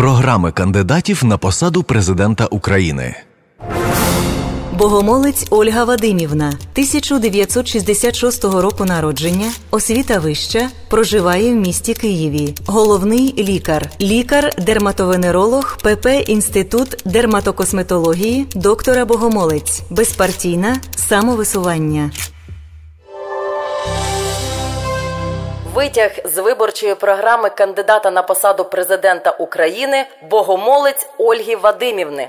Програми кандидатів на посаду президента України. Богомолець Ольга Вадимівна, 1966 року народження, освіта вища, проживає в місті Києві. Головний лікар, лікар-дерматовенеролог ПП Інститут дерматокосметології, доктора Богомолець, безпартійна самовисування. Витяг з виборчої програми кандидата на посаду президента України Богомолець Ольги Вадимівни.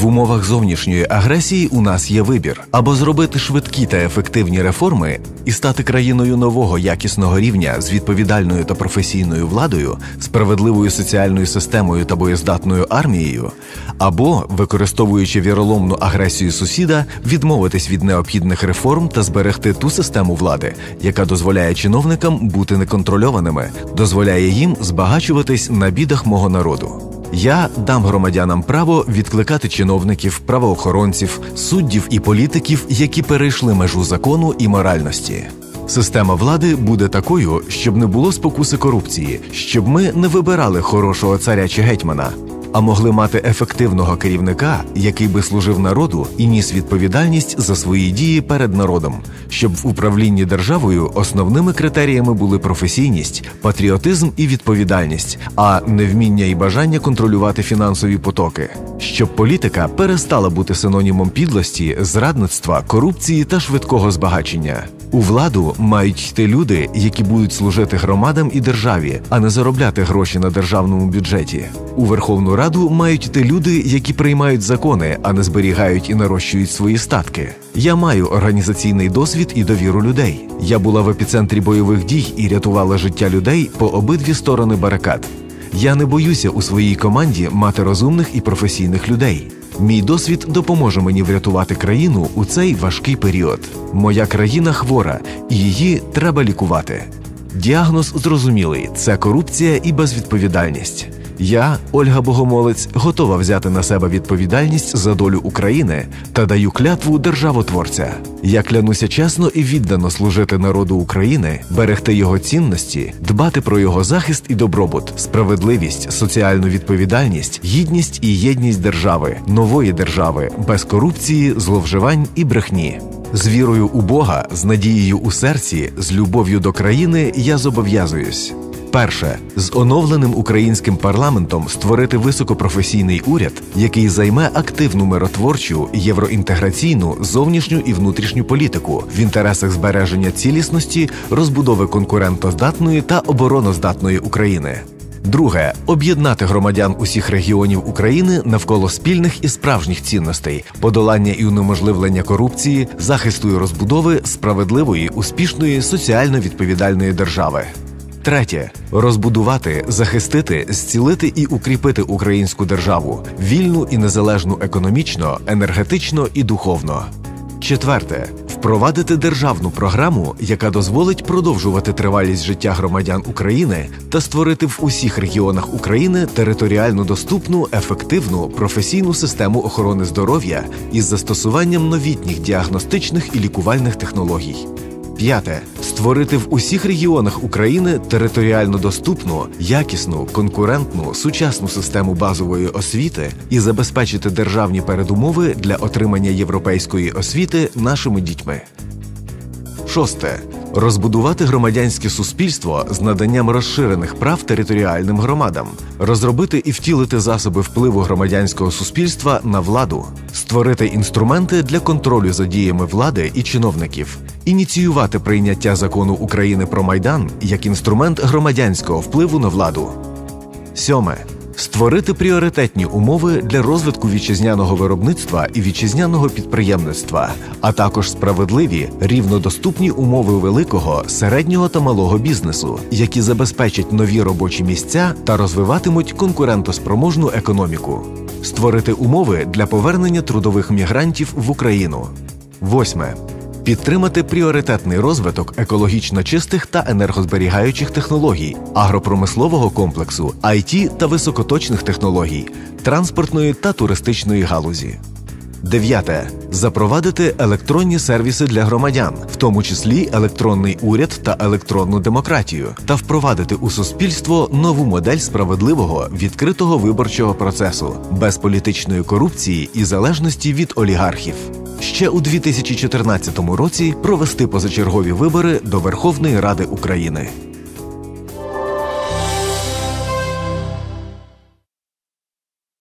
В умовах зовнішньої агресії у нас є вибір або зробити швидкі та ефективні реформи і стати країною нового якісного рівня з відповідальною та професійною владою, справедливою соціальною системою та боєздатною армією, або використовуючи віроломну агресію сусіда, відмовитись від необхідних реформ та зберегти ту систему влади, яка дозволяє чиновникам бути неконтрольованими, дозволяє їм збагачуватись на бідах мого народу. Я дам громадянам право відкликати чиновників, правоохоронців, суддів і політиків, які перейшли межу закону і моральності. Система влади буде такою, щоб не було спокуси корупції, щоб ми не вибирали хорошого царя чи гетьмана, а могли мати ефективного керівника, який би служив народу і ніс відповідальність за свої дії перед народом, щоб в управлінні державою основними критеріями були професійність, патріотизм і відповідальність, а не вміння і бажання контролювати фінансові потоки, щоб політика перестала бути синонімом підлості, зрадництва, корупції та швидкого збагачення. У владу мають йти люди, які будуть служити громадам і державі, а не заробляти гроші на державному бюджеті. У Верховну Раду мають йти люди, які приймають закони, а не зберігають і нарощують свої статки. Я маю організаційний досвід і довіру людей. Я була в епіцентрі бойових дій і рятувала життя людей по обидві сторони барикад. Я не боюся у своїй команді мати розумних і професійних людей. Мій досвід допоможе мені врятувати країну у цей важкий період. Моя країна хвора, і її треба лікувати. Діагноз зрозумілий: це корупція і безвідповідальність. Я, Ольга Богомолець, готова взяти на себе відповідальність за долю України та даю клятву державотворця. Я клянуся чесно і віддано служити народу України, берегти його цінності, дбати про його захист і добробут, справедливість, соціальну відповідальність, гідність і єдність держави, нової держави, без корупції, зловживань і брехні. З вірою у Бога, з надією у серці, з любов'ю до країни я зобов'язуюсь. Перше з оновленим українським парламентом створити високопрофесійний уряд, який займе активну миротворчу, євроінтеграційну, зовнішню і внутрішню політику в інтересах збереження цілісності, розбудови конкурентоздатної та обороноздатної України. Друге об'єднати громадян усіх регіонів України навколо спільних і справжніх цінностей, подолання і унеможливлення корупції, захисту і розбудови справедливої, успішної, соціально відповідальної держави. Третє розбудувати, захистити, зцілити і укріпити українську державу, вільну і незалежну економічно, енергетично і духовно. Четверте впровадити державну програму, яка дозволить продовжувати тривалість життя громадян України та створити в усіх регіонах України територіально доступну, ефективну професійну систему охорони здоров'я із застосуванням новітніх діагностичних і лікувальних технологій. П'яте створити в усіх регіонах України територіально доступну, якісну, конкурентну, сучасну систему базової освіти і забезпечити державні передумови для отримання європейської освіти нашими дітьми. Шосте розбудувати громадянське суспільство з наданням розширених прав територіальним громадам, розробити і втілити засоби впливу громадянського суспільства на владу, створити інструменти для контролю за діями влади і чиновників, ініціювати прийняття закону України про майдан як інструмент громадянського впливу на владу. Сьоме створити пріоритетні умови для розвитку вітчизняного виробництва і вітчизняного підприємництва, а також справедливі рівнодоступні умови великого, середнього та малого бізнесу, які забезпечать нові робочі місця та розвиватимуть конкурентоспроможну економіку, створити умови для повернення трудових мігрантів в Україну. Восьме підтримати пріоритетний розвиток екологічно чистих та енергозберігаючих технологій, агропромислового комплексу, IT та високоточних технологій, транспортної та туристичної галузі. Дев'яте запровадити електронні сервіси для громадян, в тому числі електронний уряд та електронну демократію, та впровадити у суспільство нову модель справедливого відкритого виборчого процесу без політичної корупції і залежності від олігархів. Ще у 2014 році провести позачергові вибори до Верховної Ради України.